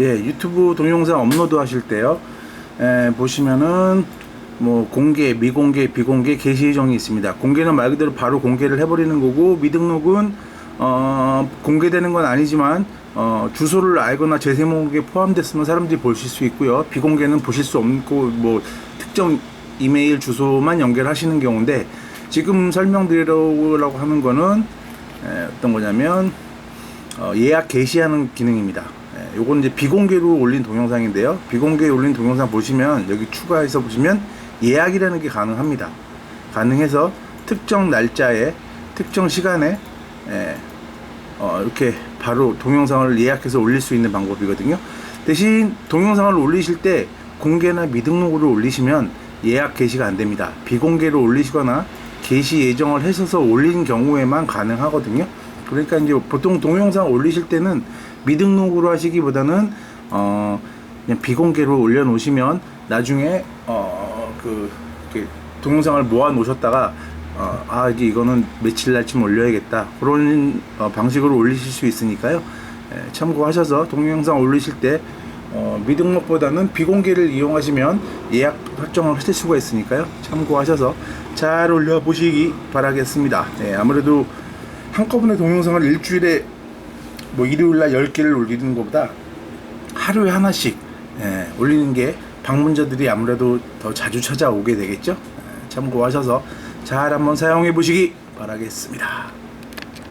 예, 유튜브 동영상 업로드 하실 때요. 에, 보시면은 뭐 공개, 미공개, 비공개 게시 정이 있습니다. 공개는 말 그대로 바로 공개를 해버리는 거고 미등록은 어, 공개되는 건 아니지만 어, 주소를 알거나 재세목에 포함됐으면 사람들이 보실 수 있고요. 비공개는 보실 수 없고 뭐 특정 이메일 주소만 연결하시는 경우인데 지금 설명드리려고 하는 거는 에, 어떤 거냐면 어, 예약 게시하는 기능입니다. 예, 요건 이제 비공개로 올린 동영상인데요. 비공개에 올린 동영상 보시면 여기 추가해서 보시면 예약이라는 게 가능합니다. 가능해서 특정 날짜에 특정 시간에 예, 어, 이렇게 바로 동영상을 예약해서 올릴 수 있는 방법이거든요. 대신 동영상을 올리실 때 공개나 미등록으로 올리시면 예약 게시가 안 됩니다. 비공개로 올리시거나 게시 예정을 해서서 올린 경우에만 가능하거든요. 그러니까 이제 보통 동영상 올리실 때는 미등록으로 하시기보다는 어 그냥 비공개로 올려놓으시면 나중에 어그 동영상을 모아 놓으셨다가 어, 아 이제 이거는 며칠 날쯤 올려야겠다. 그런 어, 방식으로 올리실 수 있으니까요. 예, 참고하셔서 동영상 올리실 때 어, 미등록보다는 비공개를 이용하시면 예약 설정을 하실 수가 있으니까요. 참고하셔서 잘 올려 보시기 바라겠습니다. 예, 아무래도 한꺼번에 동영상을 일주일에 뭐 일요일날 10개를 올리는 것보다 하루에 하나씩 예, 올리는 게 방문자들이 아무래도 더 자주 찾아오게 되겠죠. 예, 참고하셔서 잘 한번 사용해 보시기 바라겠습니다.